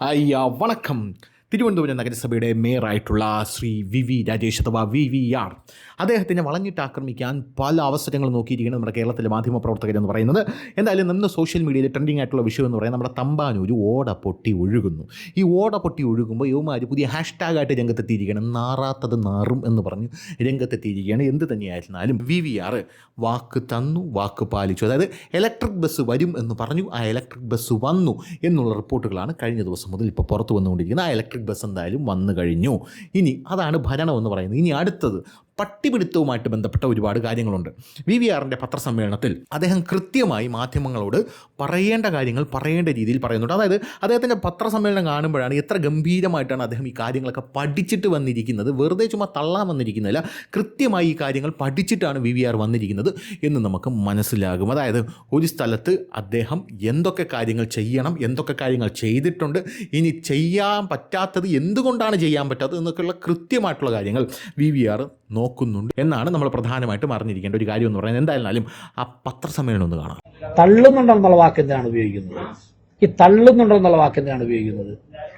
ஐயா வணக்கம். തിരുവനന്തപുരം നഗരസഭയുടെ മേയറായിട്ടുള്ള ശ്രീ വി വി രാജേഷ് അഥവാ വി വി ആർ അദ്ദേഹത്തിനെ വളഞ്ഞിട്ട് ആക്രമിക്കാൻ പല അവസരങ്ങൾ നോക്കിയിരിക്കുന്നത് നമ്മുടെ കേരളത്തിലെ മാധ്യമ മാധ്യമപ്രവർത്തകരെന്ന് പറയുന്നത്. എന്തായാലും നമ്മുടെ സോഷ്യൽ മീഡിയയിൽ ട്രെൻഡിങ് ആയിട്ടുള്ള വിഷയം എന്ന് പറയുന്നത് നമ്മുടെ തമ്പാനൂർ ഓട പൊട്ടി ഒഴുകുന്നു. ഈ ഓട പൊട്ടി ഒഴുകുമ്പോൾ യുവമാർ പുതിയ ഹാഷ്ടാഗായിട്ട് രംഗത്തെത്തിയിരിക്കുകയാണ്. നാറാത്തത് നാറും എന്ന് പറഞ്ഞ് രംഗത്തെത്തിയിരിക്കുകയാണ്. എന്ത് തന്നെയായിരുന്നാലും വി വി ആർ വാക്ക് തന്നു വാക്ക് പാലിച്ചു. അതായത് ഇലക്ട്രിക് ബസ് വരും എന്ന് പറഞ്ഞു. ആ ഇലക്ട്രിക് ബസ് വന്നു എന്നുള്ള റിപ്പോർട്ടുകളാണ് കഴിഞ്ഞ ദിവസം മുതൽ ഇപ്പോൾ പുറത്തു വന്നുകൊണ്ടിരിക്കുന്നത്. ആ ഇലക്ട്രിക് ബസ് എന്തായാലും വന്നു കഴിഞ്ഞു. ഇനി അതാണ് ഭരണം എന്ന് പറയുന്നത്. ഇനി അടുത്തത് പട്ടിപിടുത്തവുമായിട്ട് ബന്ധപ്പെട്ട ഒരുപാട് കാര്യങ്ങളുണ്ട്. വി വി ആറിന്റെ പത്രസമ്മേളനത്തിൽ അദ്ദേഹം കൃത്യമായി മാധ്യമങ്ങളോട് പറയേണ്ട കാര്യങ്ങൾ പറയേണ്ട രീതിയിൽ പറയുന്നുണ്ട്. അതായത് അദ്ദേഹത്തിന്റെ പത്രസമ്മേളനം കാണുമ്പോഴാണ് എത്ര ഗംഭീരമായിട്ടാണ് അദ്ദേഹം ഈ കാര്യങ്ങളൊക്കെ പഠിച്ചിട്ട് വന്നിരിക്കുന്നത്. വെറുതെ ചുമ്മാ തള്ളാൻ വന്നിരിക്കുന്നില്ല കൃത്യമായി ഈ കാര്യങ്ങൾ പഠിച്ചിട്ടാണ് വി വി ആർ വന്നിരിക്കുന്നത് എന്ന് നമുക്ക് മനസ്സിലാകും. അതായത് ഒരു സ്ഥലത്ത് അദ്ദേഹം എന്തൊക്കെ കാര്യങ്ങൾ ചെയ്യണം എന്തൊക്കെ കാര്യങ്ങൾ ചെയ്തിട്ടുണ്ട് ഇനി ചെയ്യാൻ പറ്റാത്തത് എന്തുകൊണ്ടാണ് ചെയ്യാൻ പറ്റാത്തത് എന്നൊക്കെയുള്ള കൃത്യമായിട്ടുള്ള കാര്യങ്ങൾ വി വി ആർ നോക്കുന്നുണ്ട് എന്നാണ് നമ്മൾ പ്രധാനമായിട്ടും അറിഞ്ഞിരിക്കേണ്ട ഒരു കാര്യം എന്ന് പറയുന്നത്. എന്തായിരുന്നാലും ആ പത്രസമ്മേളനം ഒന്ന് കാണാം. തള്ളുന്നുണ്ടെന്നുള്ള വാക്ക് എന്തിനാണ് ഉപയോഗിക്കുന്നത്. ഈ തള്ളുന്നുണ്ടെന്നുള്ള വാക്ക് എന്തിനാണ് ഉപയോഗിക്കുന്നത്.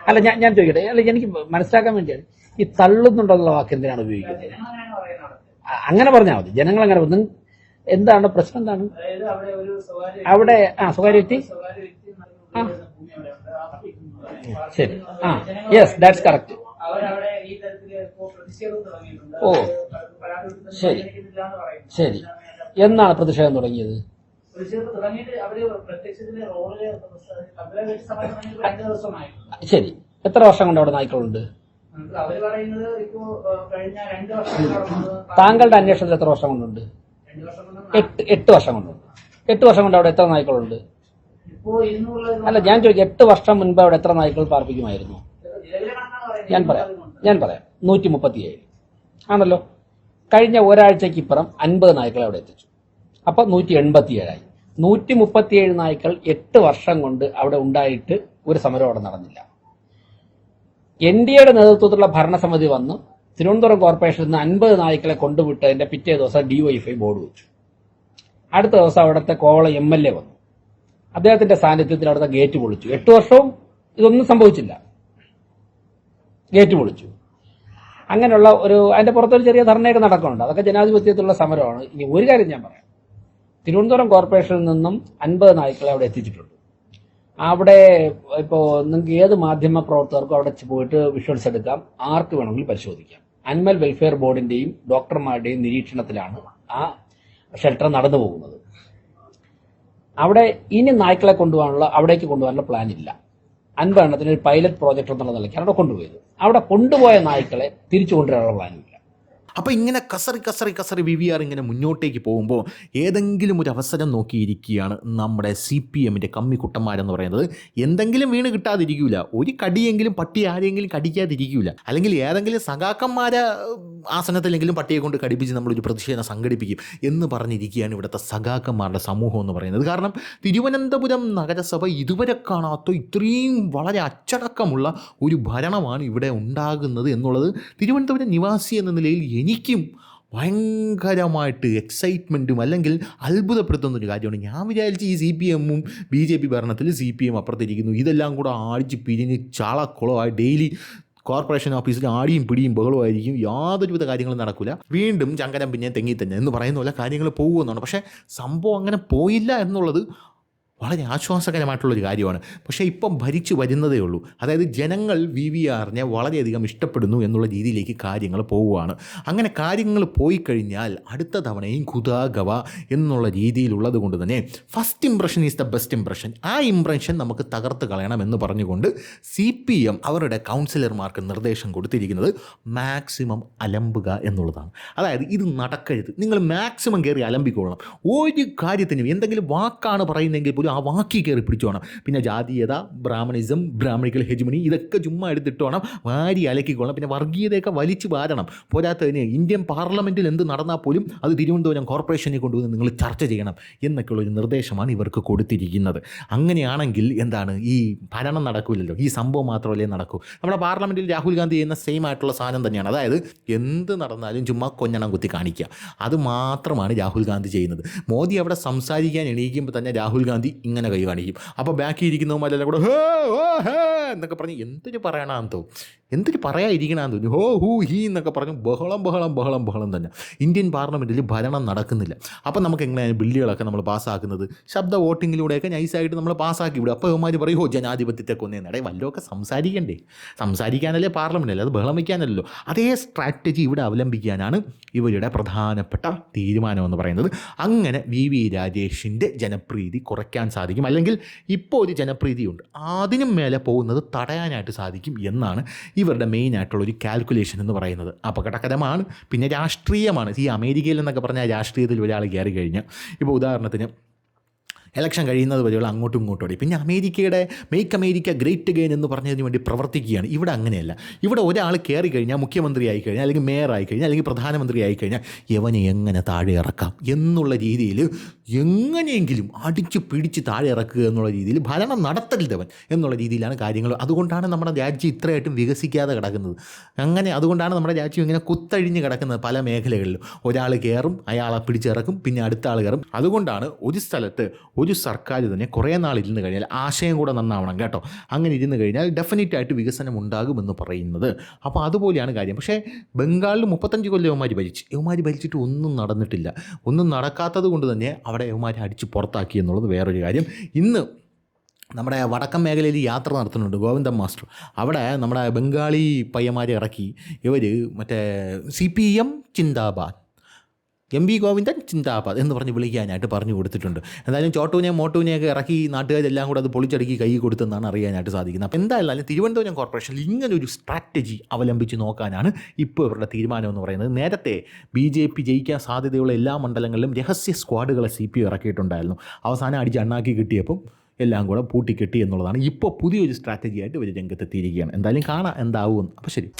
അല്ല ഞാൻ ഞാൻ ചോദിക്കട്ടെ. അല്ല എനിക്ക് മനസ്സിലാക്കാൻ വേണ്ടിയാണ്. ഈ തള്ളുന്നുണ്ടെന്നുള്ള വാക്ക് എന്തിനാണ് ഉപയോഗിക്കുന്നത് അങ്ങനെ പറഞ്ഞാൽ മതി. ജനങ്ങൾ അങ്ങനെ എന്താണ് പ്രശ്നം എന്താണ്? അവിടെ ആ സ്വകാര്യ വ്യക്തി? ശരി. ആ യെസ് ദാറ്റ്സ് കറക്റ്റ് അവരവിടെ ഈ തരത്തിൽ ഇപ്പോ പ്രതിഷേധം തുടങ്ങിയിട്ടുണ്ട് ഓ. ശരി. ശരി. എന്നാണ് പ്രതിഷേധം തുടങ്ങിയത്? ശരി. എത്ര വർഷം കൊണ്ട് അവിടെ നായ്ക്കളുണ്ട്? താങ്കളുടെ അന്വേഷണത്തിൽ എത്ര വർഷം കൊണ്ടുണ്ട്? എട്ട് എട്ട് വർഷം കൊണ്ടുണ്ട് എട്ട് വർഷം കൊണ്ട് അവിടെ എത്ര നായ്ക്കളുണ്ട്? അല്ല ഞാൻ ചോദിക്കും എട്ട് വർഷം മുൻപ് അവിടെ എത്ര നായ്ക്കൾ പാർപ്പിക്കുമായിരുന്നു? ഞാൻ പറയാം. ഞാൻ പറയാം. നൂറ്റി മുപ്പത്തിയേഴ് ആണല്ലോ? കഴിഞ്ഞ ഒരാഴ്ചയ്ക്ക് ഇപ്പുറം അൻപത് നായ്ക്കളെ അവിടെ എത്തിച്ചു. അപ്പൊ നൂറ്റി എൺപത്തിയേഴായി നൂറ്റി മുപ്പത്തിയേഴ് നായ്ക്കൾ എട്ട് വർഷം കൊണ്ട് അവിടെ ഉണ്ടായിട്ട് ഒരു സമരം അവിടെ നടന്നില്ല. എൻ ഡി എയുടെ നേതൃത്വത്തിലുള്ള ഭരണസമിതി വന്ന്. തിരുവനന്തപുരം കോർപ്പറേഷനിൽ നിന്ന് അൻപത് നായ്ക്കളെ കൊണ്ടുവിട്ടതിന്റെ പിറ്റേ ദിവസം ഡിവൈഎഫ്ഐ ബോർഡ് വെച്ചു. അടുത്ത ദിവസം അവിടുത്തെ കോവളം എം എൽ എ വന്നു. അദ്ദേഹത്തിന്റെ സാന്നിധ്യത്തിൽ അവിടുത്തെ ഗേറ്റ് പൊളിച്ചു. എട്ട് വർഷവും ഇതൊന്നും സംഭവിച്ചില്ല. ഗേറ്റ് പൊളിച്ചു. അങ്ങനെയുള്ള ഒരു അതിന്റെ പുറത്തൊരു ചെറിയ ധർണയൊക്കെ നടക്കുന്നുണ്ട്. അതൊക്കെ ജനാധിപത്യത്തിലുള്ള സമരമാണ്. ഇനി ഒരു കാര്യം ഞാൻ പറയാം. തിരുവനന്തപുരം കോർപ്പറേഷനിൽ നിന്നും അൻപത് നായ്ക്കളെ അവിടെ എത്തിച്ചിട്ടുണ്ട്. അവിടെ ഇപ്പോൾ നിങ്ങൾക്ക് ഏത് മാധ്യമ പ്രവർത്തകർക്കും അവിടെ പോയിട്ട് വിഷ്വൽസ് എടുക്കാം. ആർക്ക് വേണമെങ്കിലും പരിശോധിക്കാം. അനിമൽ വെൽഫെയർ ബോർഡിന്റെയും ഡോക്ടർമാരുടെയും നിരീക്ഷണത്തിലാണ് ആ ഷെൽട്ടർ നടന്നു പോകുന്നത് അവിടെ ഇനി നായ്ക്കളെ കൊണ്ടുപോകാനുള്ള അവിടേക്ക് കൊണ്ടുപോകാനുള്ള പ്ലാൻ ഇല്ല. അൻപെണ്ണത്തിന് ഒരു പൈലറ്റ് പ്രോജക്റ്റ് എന്നുള്ള നിലയ്ക്ക് അവിടെ കൊണ്ടുപോയത്. അവിടെ കൊണ്ടുപോയ നായ്ക്കളെ തിരിച്ചു കൊണ്ടുവരാനുള്ള പ്ലാനും ഇല്ല അപ്പോൾ ഇങ്ങനെ കസറി കസറി കസറി വി വി ആർ ഇങ്ങനെ മുന്നോട്ടേക്ക് പോകുമ്പോൾ ഏതെങ്കിലും ഒരു അവസരം നോക്കിയിരിക്കുകയാണ് നമ്മുടെ സി പി എമ്മിന്റെ കമ്മിക്കുട്ടന്മാരെന്ന് പറയുന്നത്. എന്തെങ്കിലും വീണ് കിട്ടാതിരിക്കൂല. ഒരു കടിയെങ്കിലും പട്ടി ആരെങ്കിലും കടിക്കാതിരിക്കൂല. അല്ലെങ്കിൽ ഏതെങ്കിലും സഖാക്കന്മാരെ ആസനത്തിലെങ്കിലും പട്ടിയെ കൊണ്ട് കടിപ്പിച്ച് നമ്മളൊരു പ്രതിഷേധം സംഘടിപ്പിക്കും എന്ന് പറഞ്ഞിരിക്കുകയാണ് ഇവിടുത്തെ സഖാക്കന്മാരുടെ സമൂഹം എന്ന് പറയുന്നത്. കാരണം തിരുവനന്തപുരം നഗരസഭ ഇതുവരെ കാണാത്ത ഇത്രയും വളരെ അച്ചടക്കമുള്ള ഒരു ഭരണമാണ് ഇവിടെ ഉണ്ടാകുന്നത് എന്നുള്ളത് തിരുവനന്തപുരം നിവാസി എന്ന നിലയിൽ എനിക്കും ഭയങ്കരമായിട്ട് എക്സൈറ്റ്മെന്റും അല്ലെങ്കിൽ അത്ഭുതപ്പെടുത്തുന്ന ഒരു കാര്യമാണ്. ഞാൻ വിചാരിച്ച് ഈ സി പി എമ്മും ബി ജെ പി ഭരണത്തിൽ സി പി എം അപ്പുറത്തിരിക്കുന്നു. ഇതെല്ലാം കൂടെ ആടിച്ച് പിരിഞ്ഞ് ചാളക്കുളമായി ഡെയിലി കോർപ്പറേഷൻ ഓഫീസിൽ ആടിയും പിടിയും ബഹളമായിരിക്കും യാതൊരുവിധ കാര്യങ്ങളും നടക്കില്ല വീണ്ടും ചങ്കരം പിന്നെ തെങ്ങി തന്നെ എന്ന് പറയുന്ന പോലെ കാര്യങ്ങൾ പോകുമെന്നാണ്. പക്ഷേ സംഭവം അങ്ങനെ പോയില്ല എന്നുള്ളത് വളരെ ആശ്വാസകരമായിട്ടുള്ളൊരു കാര്യമാണ്. പക്ഷേ ഇപ്പം ഭരിച്ചു വരുന്നതേ ഉള്ളൂ. അതായത് ജനങ്ങൾ വി വി ആറിനെ വളരെയധികം ഇഷ്ടപ്പെടുന്നു എന്നുള്ള രീതിയിലേക്ക് കാര്യങ്ങൾ പോവുകയാണ്. അങ്ങനെ കാര്യങ്ങൾ പോയി കഴിഞ്ഞാൽ അടുത്ത തവണയും ഖുദാഗവ എന്നുള്ള രീതിയിലുള്ളത് കൊണ്ട് തന്നെ first impression is the best impression ആ ഇംപ്രഷൻ നമുക്ക് തകർത്ത് കളയണം എന്ന് പറഞ്ഞുകൊണ്ട് സി പി എം അവരുടെ കൗൺസിലർമാർക്ക് നിർദ്ദേശം കൊടുത്തിരിക്കുന്നത് മാക്സിമം അലമ്പുക എന്നുള്ളതാണ്. അതായത് ഇത് നടക്കരുത്. നിങ്ങൾ മാക്സിമം കയറി അലമ്പിക്കൊള്ളണം ഒരു കാര്യത്തിനും എന്തെങ്കിലും വാക്കാണ് പറയുന്നതെങ്കിൽ പോലും ആ വാക്കി കയറി പിടിച്ചോണം പിന്നെ ജാതീയത ബ്രാഹ്മണിസം ബ്രാഹ്മണിക്കൽ ഹെജ്മണി ഇതൊക്കെ ചുമ്മാ എടുത്തിട്ടോണം വാരി അലക്കിക്കൊള്ളണം. പിന്നെ വർഗീയതയൊക്കെ വലിച്ചു വാരണം. പോരാത്തതിന് ഇന്ത്യൻ പാർലമെന്റിൽ എന്ത് നടന്നാൽ പോലും അത് തിരുവനന്തപുരം കോർപ്പറേഷനെ കൊണ്ടുവന്ന് നിങ്ങൾ ചർച്ച ചെയ്യണം എന്നൊക്കെയുള്ള ഒരു നിർദ്ദേശമാണ് ഇവർക്ക് കൊടുത്തിരിക്കുന്നത്. അങ്ങനെയാണെങ്കിൽ എന്താണ് ഈ ഭരണം നടക്കില്ലല്ലോ ഈ സംഭവം മാത്രമല്ലേ നടക്കൂ. നമ്മുടെ പാർലമെന്റിൽ രാഹുൽ ഗാന്ധി ചെയ്യുന്ന സെയിം ആയിട്ടുള്ള സാധനം തന്നെയാണ്. അതായത് എന്ത് നടന്നാലും ചുമ്മാ കൊഞ്ഞണം കുത്തി കാണിക്കുക. അത് മാത്രമാണ് രാഹുൽ ഗാന്ധി ചെയ്യുന്നത്. മോദി അവിടെ സംസാരിക്കാൻ എണീക്കുമ്പോൾ തന്നെ രാഹുൽ ഗാന്ധി ഇങ്ങനെ കൈ കാണിക്കും. അപ്പോൾ ബാക്കി ഇരിക്കുന്നവന്മാരെല്ലാം കൂടെ ഹേ എന്നൊക്കെ പറഞ്ഞ് എന്തൊരു പറയണമെന്ന് തോന്നും. എന്തൊരു പറയാതിരിക്കണമെന്ന് തോന്നി. ഹോ ഹൂ ഹീ എന്നൊക്കെ പറഞ്ഞു ബഹളം ബഹളം ബഹളം ബഹളം തന്നെ. ഇന്ത്യൻ പാർലമെന്റിൽ ഭരണം നടക്കുന്നില്ല. അപ്പം നമുക്ക് എങ്ങനെയാണ് ബില്ലുകളൊക്കെ നമ്മൾ പാസ്സാക്കുന്നത്? ശബ്ദ വോട്ടിങ്ങിലൂടെയൊക്കെ നൈസായിട്ട് നമ്മൾ പാസ്സാക്കി വിടും. അപ്പോൾ ഇവന്മാർ പറയും ഹോ ജനാധിപത്യത്തെ കൊന്നേന്നടേ വല്ലതൊക്കെ സംസാരിക്കണ്ടേ? സംസാരിക്കാനല്ലേ പാർലമെന്റ് അല്ലേ അത് ബഹളം വയ്ക്കാനല്ലോ അതേ സ്ട്രാറ്റജി ഇവിടെ അവലംബിക്കാനാണ് ഇവരുടെ പ്രധാനപ്പെട്ട തീരുമാനം എന്ന് പറയുന്നത്. അങ്ങനെ വി വി രാജേഷിന്റെ ജനപ്രീതി കുറയ്ക്കാൻ സാധിക്കും. അല്ലെങ്കിൽ ഇപ്പോൾ ഒരു ജനപ്രീതിയുണ്ട്. അതിനും മേലെ പോകുന്നത് തടയാനായിട്ട് സാധിക്കും എന്നാണ് ഇവരുടെ മെയിൻ ആയിട്ടുള്ള ഒരു കാൽക്കുലേഷൻ എന്ന് പറയുന്നത്. അപകടകരമാണ് പിന്നെ രാഷ്ട്രീയമാണ്. ഈ അമേരിക്കയിൽ എന്നൊക്കെ പറഞ്ഞാൽ രാഷ്ട്രീയത്തിൽ ഒരാൾ കയറി കഴിഞ്ഞാൽ. ഇപ്പോൾ ഉദാഹരണത്തിന് ഇലക്ഷൻ കഴിയുന്നത് വരെയുള്ള അങ്ങോട്ടും ഇങ്ങോട്ടും ഓടി പിന്നെ അമേരിക്കയുടെ മേക്ക് അമേരിക്ക ഗ്രേറ്റ് ഗെയിൻ എന്ന് പറഞ്ഞതിന് വേണ്ടി പ്രവർത്തിക്കുകയാണ്. ഇവിടെ അങ്ങനെയല്ല. ഇവിടെ ഒരാൾ കയറി കഴിഞ്ഞാൽ മുഖ്യമന്ത്രി ആയി കഴിഞ്ഞാൽ അല്ലെങ്കിൽ മേയർ ആയി കഴിഞ്ഞാൽ അല്ലെങ്കിൽ പ്രധാനമന്ത്രി ആയി കഴിഞ്ഞാൽ യവനെ എങ്ങനെ താഴെ ഇറക്കാം എന്നുള്ള രീതിയിൽ എങ്ങനെയെങ്കിലും അടിച്ച് പിടിച്ച് താഴെ ഇറക്കുക എന്നുള്ള രീതിയിൽ ഭരണം നടത്തരുതവൻ എന്നുള്ള രീതിയിലാണ് കാര്യങ്ങൾ. അതുകൊണ്ടാണ് നമ്മുടെ രാജ്യം ഇത്രയായിട്ടും വികസിക്കാതെ കിടക്കുന്നത്. അങ്ങനെ അതുകൊണ്ടാണ് നമ്മുടെ രാജ്യം ഇങ്ങനെ കുത്തഴിഞ്ഞ് കിടക്കുന്നത് പല മേഖലകളിലും. ഒരാൾ കയറും അയാളെ പിടിച്ചിറക്കും പിന്നെ അടുത്ത ആൾ കയറും. അതുകൊണ്ടാണ് ഒരു സ്ഥലത്ത് ഒരു സർക്കാർ തന്നെ കുറേ നാൾ ഇരുന്ന് കഴിഞ്ഞാൽ ആശയം കൂടെ നന്നാവണം കേട്ടോ. അങ്ങനെ ഇരുന്ന് കഴിഞ്ഞാൽ ഡെഫിനറ്റ് ആയിട്ട് വികസനം ഉണ്ടാകുമെന്ന് പറയുന്നത്. അപ്പോൾ അതുപോലെയാണ് കാര്യം. പക്ഷേ ബംഗാളിൽ മുപ്പത്തഞ്ച് കൊല്ലം യവന്മാർ ഭരിച്ചു. യവന്മാർ ഭരിച്ചിട്ട് ഒന്നും നടന്നിട്ടില്ല. ഒന്നും നടക്കാത്തത് കൊണ്ട് തന്നെ അവിടെ യവന്മാരെ അടിച്ച് പുറത്താക്കി എന്നുള്ളത് വേറൊരു കാര്യം. ഇന്ന് നമ്മുടെ വടക്കൻ മേഖലയിൽ യാത്ര നടത്തുന്നുണ്ട് ഗോവിന്ദൻ മാസ്റ്റർ. അവിടെ നമ്മുടെ ബംഗാളി പയ്യന്മാരെ ഇറക്കി. ഇവർ മറ്റേ സി പി എം ചിന്താബാദ്. എം വി ഗോവിന്ദൻ ചിന്താപാത് എന്ന് പറഞ്ഞ് വിളിക്കാനായിട്ട് പറഞ്ഞു കൊടുത്തിട്ടുണ്ട്. എന്തായാലും ചോട്ടൂനെയും മോട്ടൂനെയൊക്കെ ഇറക്കി നാട്ടുകാരെല്ലാം കൂടെ അത് പൊളിച്ചടുക്കി കൈ കൊടുത്തെന്നാണ് അറിയാനായിട്ട് സാധിക്കുന്നത്. അപ്പോൾ എന്തായാലും തിരുവനന്തപുരം കോർപ്പറേഷനിൽ ഇങ്ങനെ ഒരു സ്ട്രാറ്റജി അവലംബിച്ച് നോക്കാനാണ് ഇപ്പോൾ ഇവരുടെ തീരുമാനം എന്ന് പറയുന്നത്. നേരത്തെ ബി ജെ പി ജയിക്കാൻ സാധ്യതയുള്ള എല്ലാ മണ്ഡലങ്ങളിലും രഹസ്യ സ്ക്വാഡുകളെ സി പി ഇറക്കിയിട്ടുണ്ടായിരുന്നു. അവസാനം അടിച്ച് അണ്ണാക്കി കിട്ടിയപ്പം എല്ലാം കൂടെ പൂട്ടിക്കെട്ടി എന്നുള്ളതാണ് ഇപ്പോൾ പുതിയൊരു സ്ട്രാറ്റജിയായിട്ട് ഇവർ രംഗത്തെത്തിയിരിക്കുകയാണ്. എന്തായാലും കാണാം എന്താവും അപ്പോൾ ശരി.